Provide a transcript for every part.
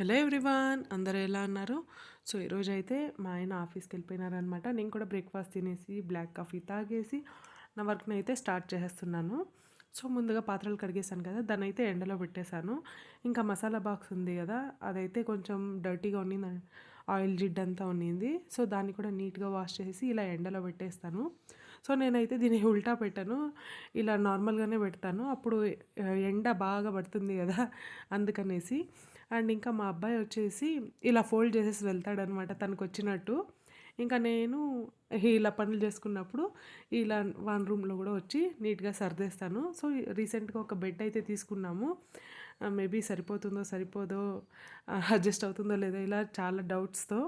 Hello everyone అందరూ ఎలా ఉన్నారు? సో ఈరోజు అయితే మా ఆయన ఆఫీస్కి వెళ్ళిపోయినారనమాట నేను కూడా బ్రేక్ఫాస్ట్ తినేసి బ్లాక్ కాఫీ తాగేసి నా వర్క్ని అయితే స్టార్ట్ చేసేస్తున్నాను. సో ముందుగా పాత్రలు కడిగేసాను కదా దాన్ని అయితే ఎండలో పెట్టేశాను. ఇంకా మసాలా బాక్స్ ఉంది కదా అదైతే కొంచెం డర్టీగా ఉన్నింది ఆయిల్ జిడ్ అంతా ఉన్నింది. సో దాన్ని కూడా నీట్గా వాష్ చేసి ఇలా ఎండలో పెట్టేస్తాను. సో నేనైతే దీన్ని ఉల్టా పెట్టాను. ఇలా నార్మల్గానే పెడతాను. అప్పుడు ఎండ బాగా పడుతుంది కదా అందుకనేసి. అండ్ ఇంకా మా అబ్బాయి వచ్చేసి ఇలా ఫోల్డ్ చేసేసి వెళ్తాడనమాట తనకు వచ్చినట్టు ఇంకా నేను ఇలా పనులు చేసుకున్నప్పుడు ఇలా వన్ రూమ్లో కూడా వచ్చి నీట్గా సర్దేస్తాను. సో రీసెంట్గా ఒక బెడ్ అయితే తీసుకున్నాము. మేబీ సరిపోతుందో సరిపోదో అడ్జస్ట్ అవుతుందో లేదో ఇలా చాలా డౌట్స్తో.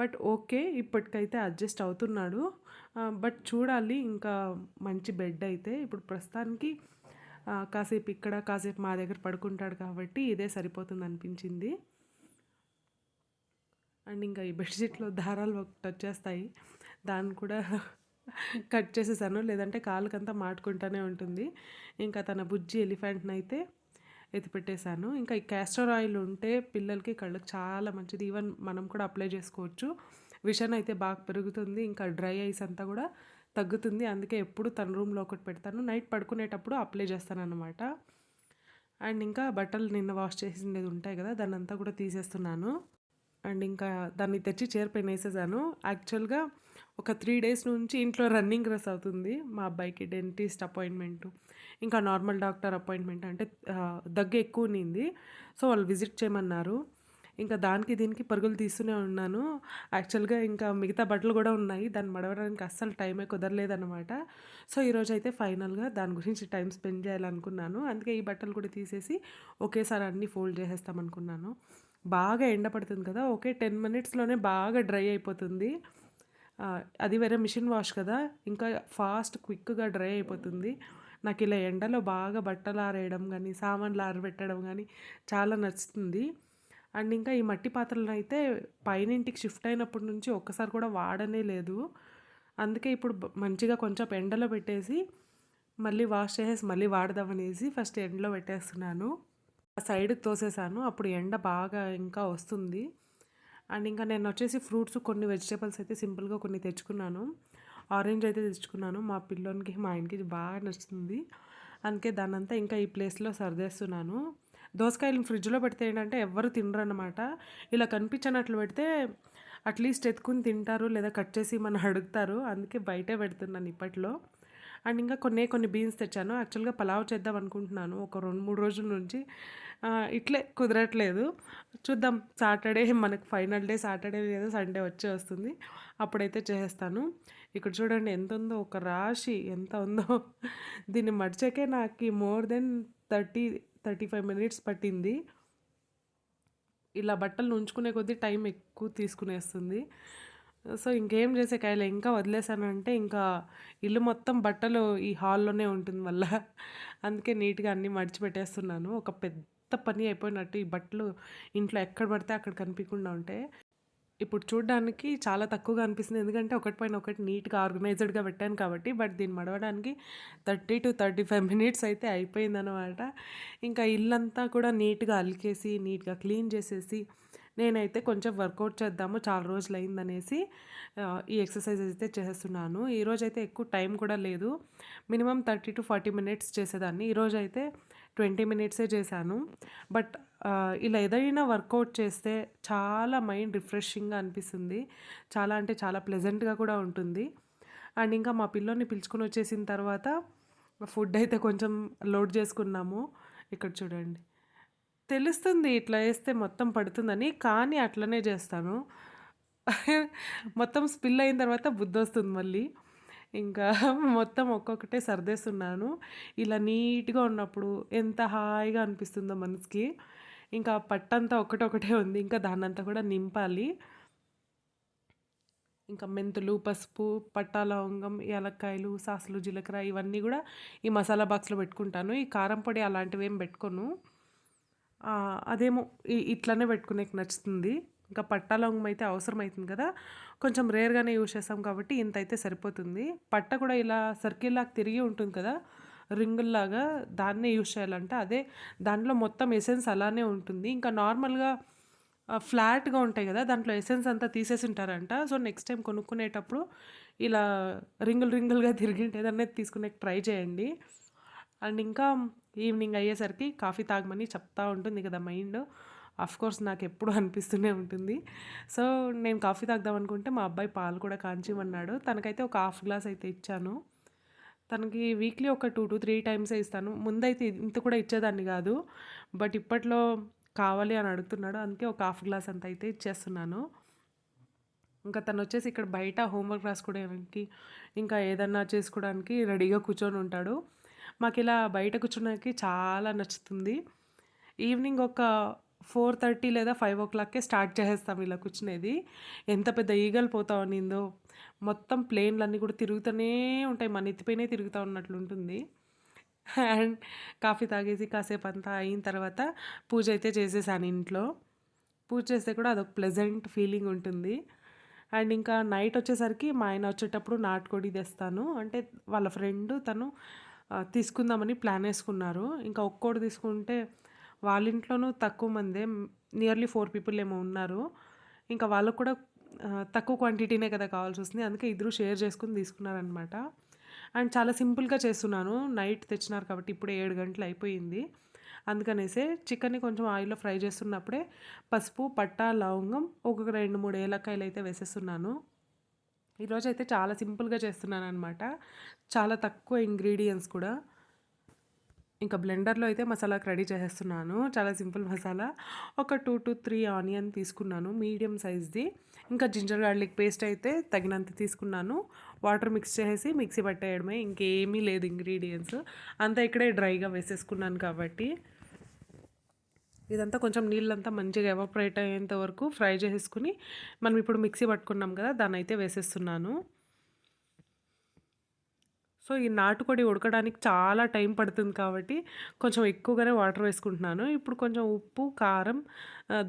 బట్ ఓకే ఇప్పటికైతే అడ్జస్ట్ అవుతున్నాడు. బట్ చూడాలి ఇంకా మంచి బెడ్ అయితే. ఇప్పుడు ప్రస్తుతానికి కాసేపు ఇక్కడ కాసేపు మా దగ్గర పడుకుంటాడు కాబట్టి ఇదే సరిపోతుంది అనిపించింది. అండ్ ఇంకా ఈ బెడ్షీట్లో దారాలు ఒకటి వచ్చేస్తాయి దాన్ని కూడా కట్ చేసేసాను. లేదంటే కాలుకంతా మాటుకుంటూనే ఉంటుంది. ఇంకా తన బుజ్జి ఎలిఫెంట్ని అయితే ఎత్తిపెట్టేశాను ఇంకా ఈ క్యాస్టర్ ఆయిల్ ఉంటే పిల్లలకి కళ్ళకి చాలా మంచిది. ఈవెన్ మనం కూడా అప్లై చేసుకోవచ్చు. విషన్ అయితే బాగా పెరుగుతుంది. ఇంకా డ్రై ఐస్ అంతా కూడా తగ్గుతుంది. అందుకే ఎప్పుడు తన రూమ్లో ఒకటి పెడతాను. నైట్ పడుకునేటప్పుడు అప్లై చేస్తాను అనమాట అండ్ ఇంకా బట్టలు నిన్న వాష్ చేసిండేది ఉంటాయి కదా దాన్ని అంతా కూడా తీసేస్తున్నాను. అండ్ ఇంకా దాన్ని తెచ్చి చేరిపోయిన వేసేసాను. యాక్చువల్గా ఒక త్రీ డేస్ నుంచి ఇంట్లో రన్నింగ్ రెస్ అవుతుంది. మా అబ్బాయికి డెంటిస్ట్ అపాయింట్మెంట్ ఇంకా నార్మల్ డాక్టర్ అపాయింట్మెంట్ అంటే దగ్గు ఎక్కువ ఉన్నింది సో వాళ్ళు విజిట్ చేయమన్నారు. ఇంకా దానికి దీనికి పరుగులు తీస్తూనే ఉన్నాను. యాక్చువల్గా ఇంకా మిగతా బట్టలు కూడా ఉన్నాయి. దాన్ని మడవడానికి అస్సలు టైమే కుదరలేదన్నమాట. సో ఈరోజు అయితే ఫైనల్గా దాని గురించి టైం స్పెండ్ చేయాలనుకున్నాను. అందుకే ఈ బట్టలు కూడా తీసేసి ఒకేసారి అన్నీ ఫోల్డ్ చేసేస్తామనుకున్నాను. బాగా ఎండ పడుతుంది కదా ఓకే టెన్ మినిట్స్లోనే బాగా డ్రై అయిపోతుంది. అది వేరే మిషన్ వాష్ కదా ఇంకా ఫాస్ట్ క్విక్గా డ్రై అయిపోతుంది. నాకు ఇలా ఎండలో బాగా బట్టలు ఆరేయడం కానీ సామాన్లు ఆరబెట్టడం కానీ చాలా నచ్చుతుంది. అండ్ ఇంకా ఈ మట్టి పాత్రలను అయితే పైనింటికి షిఫ్ట్ అయినప్పటి నుంచి ఒక్కసారి కూడా వాడనే లేదు. అందుకే ఇప్పుడు మంచిగా కొంచెం ఎండలో పెట్టేసి మళ్ళీ వాష్ చేసేసి మళ్ళీ వాడదామనేసి ఫస్ట్ ఎండలో పెట్టేస్తున్నాను. సైడ్ తోసేసాను. అప్పుడు ఎండ బాగా ఇంకా వస్తుంది. అండ్ ఇంకా నేను వచ్చేసి ఫ్రూట్స్ కొన్ని వెజిటేబుల్స్ అయితే సింపుల్గా కొన్ని తెచ్చుకున్నాను. ఆరెంజ్ అయితే తెచ్చుకున్నాను. మా పిల్లోనికి మా ఆయనకి బాగా నచ్చుతుంది. అందుకే దానంతా ఇంకా ఈ ప్లేస్లో సర్దేస్తున్నాను. దోసకాయలు ఫ్రిడ్జ్లో పెడితే ఏంటంటే ఎవ్వరు తినరు అనమాట ఇలా కనిపించినట్లు పెడితే అట్లీస్ట్ ఎత్తుకుని తింటారు లేదా కట్ చేసి మనం అడుగుతారు. అందుకే బయటే పెడుతున్నాను ఇప్పట్లో. అండ్ ఇంకా కొన్ని కొన్ని బీన్స్ తెచ్చాను. యాక్చువల్గా పలావ్ చేద్దాం అనుకుంటున్నాను. ఒక రెండు మూడు రోజుల నుంచి. ఇట్లే కుదరట్లేదు. చూద్దాం. సాటర్డే మనకు ఫైనల్ డే సాటర్డే లేదా సండే వచ్చే వస్తుంది. అప్పుడైతే చేసేస్తాను. ఇక్కడ చూడండి ఎంత ఉందో ఒక రాశి ఎంత ఉందో. దీన్ని మడిచాకే నాకు more than thirty thirty five minutes పట్టింది. ఇలా బట్టలు ఉంచుకునే కొద్దీ టైం ఎక్కువ తీసుకునేస్తుంది. సో ఇంకేం చేసే కాయలు ఇంకా వదిలేసానంటే ఇంకా ఇల్లు మొత్తం బట్టలు ఈ హాల్లోనే ఉంటుంది వల్ల అందుకే నీట్గా అన్నీ మడిచిపెట్టేస్తున్నాను. ఒక పెద్ద పని అయిపోయినట్టు ఈ బట్టలు ఇంట్లో ఎక్కడ పడితే అక్కడ కనిపించకుండా ఉంటే. ఇప్పుడు చూడడానికి చాలా తక్కువగా అనిపిస్తుంది. ఎందుకంటే ఒకటి పైన ఒకటి నీట్గా ఆర్గనైజ్డ్గా పెట్టాను కాబట్టి బట్ దీన్ని మడవడానికి thirty to thirty five minutes అయితే అయిపోయిందనమాట ఇంకా ఇల్లంతా కూడా నీట్గా అలికేసి నీట్గా క్లీన్ చేసేసి నేనైతే కొంచెం వర్కౌట్ చేద్దాము చాలా రోజులు అయిందనేసి ఈ ఎక్సర్సైజ్ అయితే చేస్తున్నాను. ఈరోజు అయితే ఎక్కువ టైం కూడా లేదు. Minimum thirty to forty minutes చేసేదాన్ని. ఈరోజు అయితే ట్వంటీ మినిట్సే చేశాను. బట్ ఇలా ఏదైనా వర్కౌట్ చేస్తే చాలా మైండ్ రిఫ్రెషింగ్గా అనిపిస్తుంది. చాలా అంటే చాలా ప్లెజెంట్గా కూడా ఉంటుంది. అండ్ ఇంకా మా పిల్లోని పిలుచుకొని వచ్చేసిన తర్వాత ఫుడ్ అయితే కొంచెం లోడ్ చేసుకున్నాము. ఇక్కడ చూడండి. తెలుస్తుంది ఇట్లా వేస్తే మొత్తం పడుతుందని కానీ అట్లనే చేస్తాను. మొత్తం స్పిల్ అయిన తర్వాత బుద్ధి వస్తుంది మళ్ళీ. ఇంకా మొత్తం ఒక్కొక్కటే సర్దేస్తున్నాను. ఇలా నీట్గా ఉన్నప్పుడు ఎంత హాయిగా అనిపిస్తుందో మనసుకి. ఇంకా పట్టంతా ఒకటొకటే ఉంది. ఇంకా దాన్నంతా కూడా నింపాలి. ఇంకా మెంతులు పసుపు పట్టా లవంగం యాలక్కాయలు సాసులు జీలకర్ర ఇవన్నీ కూడా ఈ మసాలా బాక్స్లో పెట్టుకుంటాను. ఈ కారం పొడి అలాంటివి ఏం పెట్టుకోను. అదేమో ఇట్లనే పెట్టుకునేకి నచ్చుతుంది. ఇంకా పట్టా లవంగం అయితే అవసరం అవుతుంది కదా. కొంచెం రేర్గానే యూజ్ చేస్తాం కాబట్టి ఇంత అయితే సరిపోతుంది. పట్ట కూడా ఇలా సర్కిల్ లాగా తిరిగి ఉంటుంది కదా. రింగుల్లాగా దాన్నే యూజ్ చేయాలంటే అదే దాంట్లో మొత్తం ఎసెన్స్ అలానే ఉంటుంది ఇంకా నార్మల్గా ఫ్లాట్‌గా ఉంటాయి కదా దాంట్లో ఎసెన్స్ అంతా తీసేసి ఉంటారంట. సో, నెక్స్ట్ టైం కొనుక్కునేటప్పుడు ఇలా రింగులు రింగులుగా తిరిగిండేదనేది తీసుకునేకి ట్రై చేయండి. అండ్ ఇంకా ఈవినింగ్ అయ్యేసరికి కాఫీ తాగమని చెప్తా ఉంటుంది కదా మైండ్. కోర్స్ నాకు ఎప్పుడు అనిపిస్తూనే ఉంటుంది. సో, నేను కాఫీ తాగుదాం అనుకుంటే మా అబ్బాయి పాలు కూడా కాంచిమన్నాడు. తనకైతే ఒక హాఫ్ గ్లాస్ అయితే ఇచ్చాను. తనకి వీక్లీ ఒక టూ టు త్రీ టైమ్స్ ఇస్తాను. ముందైతే ఇంత కూడా ఇచ్చేదాన్ని కాదు బట్ ఇప్పట్లో కావాలి అని అడుగుతున్నాడు. అందుకే ఒక హాఫ్ గ్లాస్ అంత అయితే ఇచ్చేస్తున్నాను. ఇంకా తనొచ్చేసి ఇక్కడ బయట హోంవర్క్ రాసుకోవడానికి, ఇంకా ఏదన్నా చేసుకోవడానికి రెడీగా కూర్చొని ఉంటాడు. మాకు ఇలా బయట కూర్చోడానికి చాలా నచ్చుతుంది. ఈవినింగ్ ఒక 4:30 లేదా 5:00కే స్టార్ట్ చేసేస్తాం ఇలా కూర్చునేది. ఎంత పెద్ద ఈగలు పోతా ఉన్నిందో. మొత్తం ప్లేన్‌లన్నీ కూడా తిరుగుతూనే ఉంటాయి. మన ఎత్తిపోయినే తిరుగుతూ ఉన్నట్లు ఉన్నట్లుంటుంది. అండ్ కాఫీ తాగేసి కాసేపంతా అయిన తర్వాత పూజ అయితే చేసేసాను ఇంట్లో. పూజ చేస్తే కూడా అదొక ప్లెజెంట్ ఫీలింగ్ ఉంటుంది. అండ్ ఇంకా నైట్ వచ్చేసరికి మా ఆయన వచ్చేటప్పుడు నాటుకోడి తెస్తాను. అంటే వాళ్ళ ఫ్రెండ్ తను తీసుకుందామని ప్లాన్ వేసుకున్నారు ఇంకా ఒక్కోటి తీసుకుంటే వాళ్ళ ఇంట్లోనూ తక్కువ మందే నియర్లీ ఫోర్ పీపుల్ ఏమో ఉన్నారు. ఇంకా వాళ్ళకు కూడా తక్కువ క్వాంటిటీనే కదా కావాల్సి వస్తుంది అందుకే ఇద్దరు షేర్ చేసుకుని తీసుకున్నారనమాట. అండ్ చాలా సింపుల్‌గా చేస్తున్నాను. నైట్ తెచ్చినారు కాబట్టి ఇప్పుడే ఏడు గంటలు అయిపోయింది. అందుకనేసే చికెన్‌ని కొంచెం ఆయిల్‌లో ఫ్రై చేస్తున్నప్పుడే పసుపు, పట్టా, లవంగం ఒక రెండు మూడు ఏలక్కాయలు అయితే వేసేస్తున్నాను. ఈరోజైతే చాలా సింపుల్‌గా చేస్తున్నాను అనమాట చాలా తక్కువ ఇంగ్రీడియంట్స్ కూడా. ఇంకా బ్లెండర్‌లో అయితే మసాలాకి రెడీ చేసేస్తున్నాను. చాలా సింపుల్ మసాలా. ఒక 2-3 ఆనియన్ తీసుకున్నాను మీడియం సైజ్‌ది. ఇంకా జింజర్ గార్లిక్ పేస్ట్ అయితే తగినంత తీసుకున్నాను. వాటర్ మిక్స్ చేసేసి మిక్సీ పట్టేయడమే. ఇంకేమీ లేదు ఇంగ్రీడియంట్స్ అంతా ఇక్కడే డ్రైగా వేసేసుకున్నాను కాబట్టి. ఇదంతా కొంచెం నీళ్ళంతా మంచిగా ఎవాపరేట్ అయ్యేంత వరకు ఫ్రై చేసేసుకుని మనం ఇప్పుడు మిక్సీ పట్టుకున్నాం కదా! దాన్నయితే వేసేస్తున్నాను. సో, ఈ నాటుకోడి ఉడకడానికి చాలా టైం పడుతుంది కాబట్టి కొంచెం ఎక్కువగానే వాటర్ వేసుకుంటున్నాను. ఇప్పుడు కొంచెం ఉప్పు, కారం,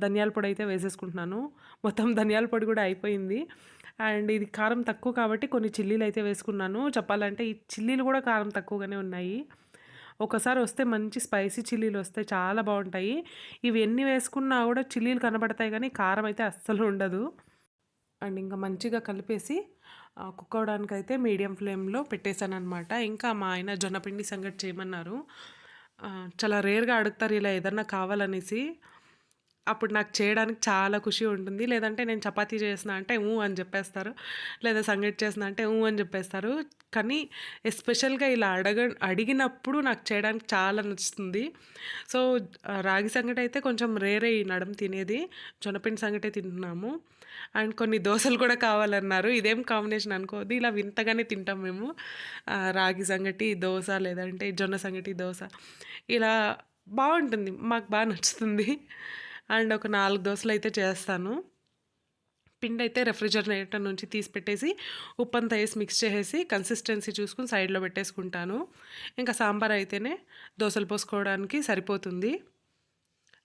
ధనియాల పొడి అయితే వేసేసుకుంటున్నాను. మొత్తం ధనియాల పొడి కూడా అయిపోయింది. అండ్ ఇది కారం తక్కువ కాబట్టి కొన్ని చిల్లీలు అయితే వేసుకున్నాను. చెప్పాలంటే ఈ చిల్లీలు కూడా కారం తక్కువగానే ఉన్నాయి. ఒకసారి వస్తే మంచి స్పైసీ చిల్లీలు వస్తే చాలా బాగుంటాయి ఇవి ఎన్ని వేసుకున్నా కూడా చిల్లీలు కనబడతాయి కానీ కారం అయితే అస్సలు ఉండదు. అండ్ ఇంకా మంచిగా కలిపేసి ఆహ్, అయితే మీడియం ఫ్లేమ్‌లో పెట్టేసాననమాట. ఇంకా మా ఆయన జొన్నపిండి సంగటి చేయమన్నారు. చాలా రేర్‌గా అడుగుతారు ఇలా ఏదన్నా కావాలనేసి. అప్పుడు నాకు చేయడానికి చాలా ఖుషి ఉంటుంది. లేదంటే నేను చపాతీ చేసిన అంటే ఊ అని చెప్పేస్తారు. లేదా సంగటి చేసిన అంటే ఊ అని చెప్పేస్తారు. కానీ ఎస్పెషల్‌గా ఇలా అడగ అడిగినప్పుడు నాకు చేయడానికి చాలా నచ్చుతుంది. సో, రాగి సంగటి అయితే కొంచెం రేరే ఈ నడం తినేది. జొన్నపిండి సంగటే తింటున్నాము. అండ్ కొన్ని దోశలు కూడా కావాలన్నారు. ఇదేం కాంబినేషన్ అనుకోవద్దు. ఇలా వింతగానే తింటాం మేము. రాగి సంగటి, దోశ లేదంటే జొన్న సంగటి, దోశ ఇలా బాగుంటుంది మాకు బాగా నచ్చుతుంది. అండ్ ఒక నాలుగు దోశలు అయితే చేస్తాను. పిండి అయితే రెఫ్రిజరేటర్ నుంచి తీసి పెట్టేసి ఉప్పంతా వేసి మిక్స్ చేసేసి కన్సిస్టెన్సీ చూసుకుని సైడ్‌లో పెట్టేసుకుంటాను. ఇంకా సాంబార్ అయితేనే దోశలు పోసుకోవడానికి సరిపోతుంది.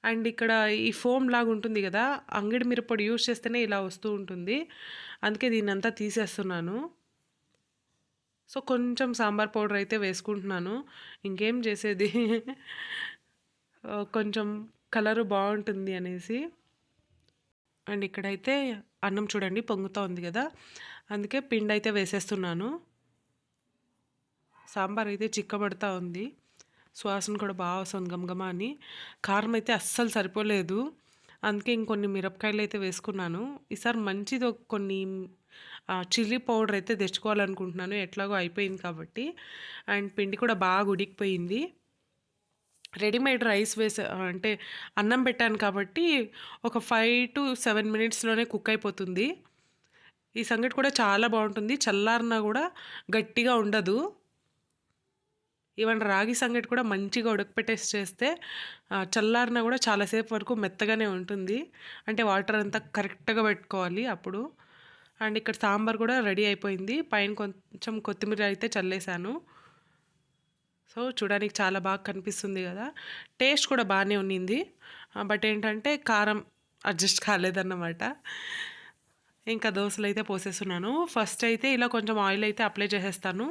అండ్ ఇక్కడ ఈ ఫోమ్ లాగా ఉంటుంది కదా అంగిడి మిరపొడి యూజ్ చేస్తేనే ఇలా వస్తూ ఉంటుంది. అందుకే దీన్ని అంతా తీసేస్తున్నాను. సో, కొంచెం సాంబార్ పౌడర్ అయితే వేసుకుంటున్నాను. ఇంకేం చేసేది. కొంచెం కలరు బాగుంటుంది అనేసి. అండ్ ఇక్కడైతే అన్నం చూడండి పొంగుతూ ఉంది కదా అందుకే అయితే వేసేస్తున్నాను. సాంబార్ అయితే చిక్కబడతా ఉంది. సువాసన కూడా బాగా వస్తుంది గమగమ అని. కారం అయితే అస్సలు సరిపోలేదు. అందుకే ఇంకొన్ని మిరపకాయలు అయితే వేసుకున్నాను. ఈసారి మంచిది ఒక కొన్ని చిల్లీ పౌడర్ అయితే తెచ్చుకోవాలనుకుంటున్నాను. ఎట్లాగో అయిపోయింది కాబట్టి. అండ్ పిండి కూడా బాగా ఉడికిపోయింది. రెడీమేడ్ రైస్ వేసే అంటే అన్నం పెట్టాను కాబట్టి ఒక 5-7 మినిట్స్‌లోనే కుక్ అయిపోతుంది. ఈ సంగటి కూడా చాలా బాగుంటుంది చల్లారినా కూడా గట్టిగా ఉండదు. ఈవెన్ రాగి సంగటి కూడా మంచిగా ఉడకపెట్టేసి చేస్తే చల్లారినా కూడా చాలాసేపు వరకు మెత్తగానే ఉంటుంది. అంటే వాటర్ అంతా కరెక్ట్‌గా పెట్టుకోవాలి అప్పుడు. అండ్ ఇక్కడ సాంబార్ కూడా రెడీ అయిపోయింది. పైన కొంచెం కొత్తిమీర అయితే చల్లేసాను. సో, చూడడానికి చాలా బాగా కనిపిస్తుంది కదా టేస్ట్ కూడా బాగానే ఉన్నింది. బట్ ఏంటంటే కారం అడ్జస్ట్ కాలేదన్నమాట. ఇంకా దోశలు అయితే పోసేస్తున్నాను. ఫస్ట్ అయితే ఇలా కొంచెం ఆయిల్ అయితే అప్లై చేసేస్తాను.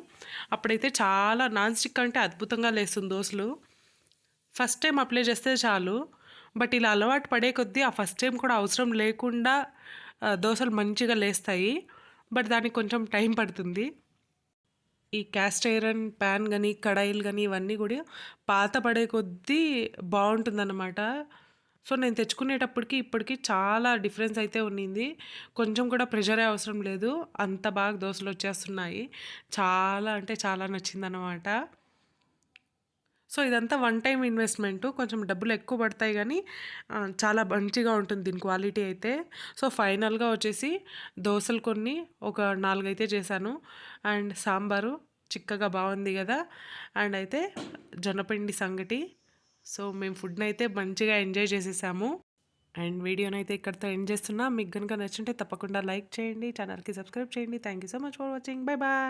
అప్పుడైతే చాలా నాన్ స్టిక్ అంటే అద్భుతంగా లేస్తుంది దోశలు ఫస్ట్ టైం అప్లై చేస్తే చాలు బట్ ఇలా అలవాటు పడే కొద్దీ ఆ ఫస్ట్ టైం కూడా అవసరం లేకుండా దోశలు మంచిగా లేస్తాయి బట్ దానికి కొంచెం టైం పడుతుంది ఈ క్యాస్ట్ ఐరన్ ప్యాన్ కానీ కడాయిలు కానీ ఇవన్నీ కూడా పాత పడే కొద్దీ బాగుంటుందన్నమాట. సో నేను తెచ్చుకునేటప్పటికి ఇప్పటికి చాలా డిఫరెన్స్ అయితే ఉన్నింది. కొంచెం కూడా ప్రెషరే అవసరం లేదు. అంత బాగా దోశలు వచ్చేస్తున్నాయి. చాలా అంటే చాలా నచ్చిందన్నమాట. సో ఇదంతా వన్ టైం ఇన్వెస్ట్మెంట్. కొంచెం డబ్బులు ఎక్కువ పడతాయి కానీ చాలా మంచిగా ఉంటుంది దీని క్వాలిటీ అయితే. సో ఫైనల్గా వచ్చేసి దోశలు కొన్ని ఒక నాలుగైతే చేశాను. అండ్ సాంబారు చిక్కగా బాగుంది కదా. అండ్ అయితే జొన్నపిండి సంగటి. సో మేము ఫుడ్ని అయితే మంచిగా ఎంజాయ్ చేసేసాము. అండ్ వీడియోని అయితే ఇక్కడితో ఎండ్ చేస్తున్నా. మీకు కనుక నచ్చుంటే తప్పకుండా లైక్ చేయండి ఛానల్కి సబ్స్క్రైబ్ చేయండి. Thank you so much for watching. Bye bye.